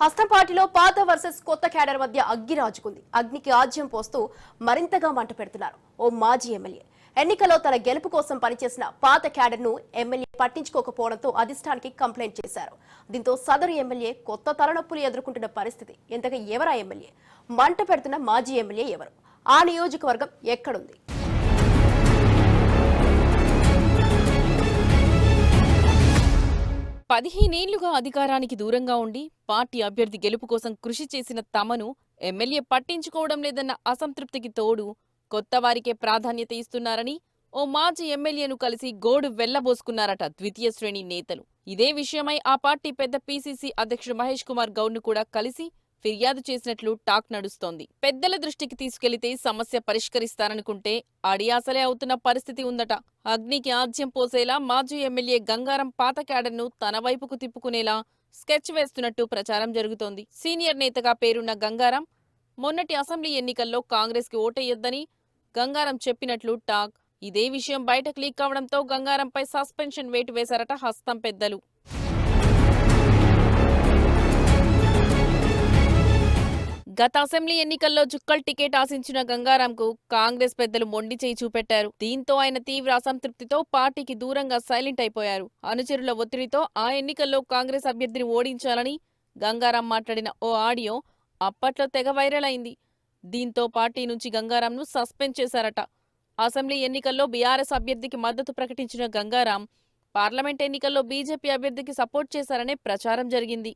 హస్తం పార్టీలో పాత వర్సెస్ కొత్త క్యాడర్ మధ్య అగ్గి రాజుకుంది. అగ్నికి ఆజ్యం పోస్తూ మరింతగా మంట పెడుతున్నారు ఓ మాజీ ఎమ్మెల్యే. ఎన్నికలో తన గెలుపు కోసం పనిచేసిన పాత క్యాడర్ను ఎమ్మెల్యే పట్టించుకోకపోవడంతో అధిష్టానికి కంప్లైంట్ చేశారు. దీంతో సదరు ఎమ్మెల్యే కొత్త తలనొప్పులు ఎదుర్కొంటున్న పరిస్థితి. ఇంతగా ఎవరా ఎమ్మెల్యే? మంట పెడుతున్న మాజీ ఎమ్మెల్యే ఎవరు? ఆ నియోజకవర్గం ఎక్కడుంది? పదిహేనేళ్ళుగా అధికారానికి దూరంగా ఉండి పార్టీ అభ్యర్థి గెలుపు కోసం కృషి చేసిన తమను ఎమ్మెల్యే పట్టించుకోవడం లేదన్న అసంతృప్తికి తోడు కొత్త వారికే ప్రాధాన్యత ఇస్తున్నారని ఓ మాజీ ఎమ్మెల్యేను కలిసి గోడు వెళ్ళబోసుకున్నారట ద్వితీయ శ్రేణి నేతలు. ఇదే విషయమై ఆ పార్టీ పెద్ద పీసీసీ అధ్యక్షుడు మహేష్ కుమార్ గౌడ్ను కూడా కలిసి ఫిర్యాదు చేసినట్లు టాక్ నడుస్తోంది. పెద్దల దృష్టికి తీసుకెళ్ళితే సమస్య పరిష్కరిస్తారనుకుంటే అడియాసలే అవుతున్న పరిస్థితి ఉందట. అగ్నికి ఆజ్యం పోసేలా మాజీ ఎమ్మెల్యే గంగారం పాత క్యాడర్ను తన వైపుకు తిప్పుకునేలా స్కెచ్ వేస్తున్నట్టు ప్రచారం జరుగుతోంది. సీనియర్ నేతగా పేరున్న గంగారం మొన్నటి అసెంబ్లీ ఎన్నికల్లో కాంగ్రెస్కి ఓటెయ్యొద్దని గంగారం చెప్పినట్లు టాక్. ఇదే విషయం బయటకు లీక్ కావడంతో గంగారంపై సస్పెన్షన్ వేటు వేశారట హస్తం పెద్దలు. గత అసెంబ్లీ ఎన్నికల్లో చుక్కల్ టికెట్ ఆశించిన గంగారాంకు కాంగ్రెస్ పెద్దలు మొండి చేయి చూపెట్టారు. దీంతో ఆయన తీవ్ర అసంతృప్తితో పార్టీకి దూరంగా సైలెంట్ అయిపోయారు. అనుచరుల ఒత్తిడితో ఆ ఎన్నికల్లో కాంగ్రెస్ అభ్యర్థిని ఓడించాలని గంగారాం మాట్లాడిన ఓ ఆడియో అప్పట్లో తెగ వైరల్ అయింది. దీంతో పార్టీ నుంచి గంగారాంను సస్పెండ్ చేశారట. అసెంబ్లీ ఎన్నికల్లో బీఆర్ఎస్ అభ్యర్థికి మద్దతు ప్రకటించిన గంగారాం పార్లమెంట్ ఎన్నికల్లో బీజేపీ అభ్యర్థికి సపోర్ట్ చేశారనే ప్రచారం జరిగింది.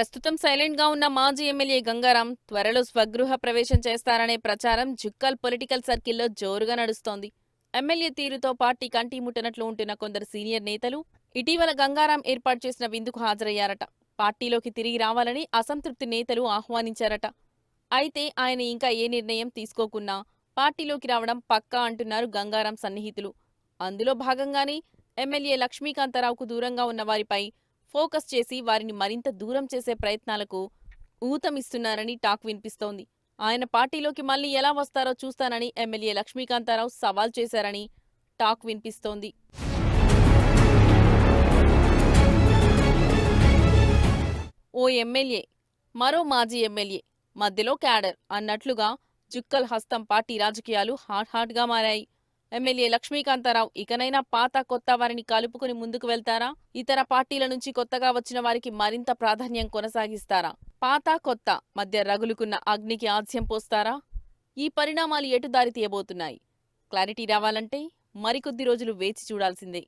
ప్రస్తుతం సైలెంట్గా ఉన్న మాజీ ఎమ్మెల్యే గంగారాం త్వరలో స్వగృహ ప్రవేశం చేస్తారనే ప్రచారం జుక్కల్ పొలిటికల్ సర్కిల్లో జోరుగా నడుస్తోంది. ఎమ్మెల్యే తీరుతో పార్టీ కంటి ముట్టనట్లు ఉంటున్న కొందరు సీనియర్ నేతలు ఇటీవల గంగారాం ఏర్పాటు చేసిన విందుకు హాజరయ్యారట. పార్టీలోకి తిరిగి రావాలని అసంతృప్తి నేతలు ఆహ్వానించారట. అయితే ఆయన ఇంకా ఏ నిర్ణయం తీసుకోకున్నా పార్టీలోకి రావడం పక్కా అంటున్నారు గంగారాం సన్నిహితులు. అందులో భాగంగానే ఎమ్మెల్యే లక్ష్మీకాంతారావుకు దూరంగా ఉన్న వారిపై ఫోకస్ చేసి వారిని మరింత దూరం చేసే ప్రయత్నాలకు ఊతమిస్తున్నారని టాక్ వినిపిస్తోంది. ఆయన పార్టీలోకి మళ్ళీ ఎలా వస్తారో చూస్తానని ఎమ్మెల్యే లక్ష్మీకాంతారావు సవాల్ చేశారని టాక్ వినిపిస్తోంది. ఓ ఎమ్మెల్యే మరో మాజీ ఎమ్మెల్యే మధ్యలో క్యాడర్ అన్నట్లుగా జుక్కల్ హస్తం పార్టీ రాజకీయాలు హాట్ హాట్గా మారాయి. ఎమ్మెల్యే లక్ష్మీకాంతారావు ఇకనైనా పాత కొత్త వారిని కలుపుకుని ముందుకు వెళ్తారా? ఇతర పార్టీల నుంచి కొత్తగా వచ్చిన వారికి మరింత ప్రాధాన్యం కొనసాగిస్తారా? పాత కొత్త మధ్య రగులుకున్న అగ్నికి ఆజ్యం పోస్తారా? ఈ పరిణామాలు ఎటు దారి తీయబోతున్నాయి? క్లారిటీ రావాలంటే మరికొద్ది రోజులు వేచి చూడాల్సిందే.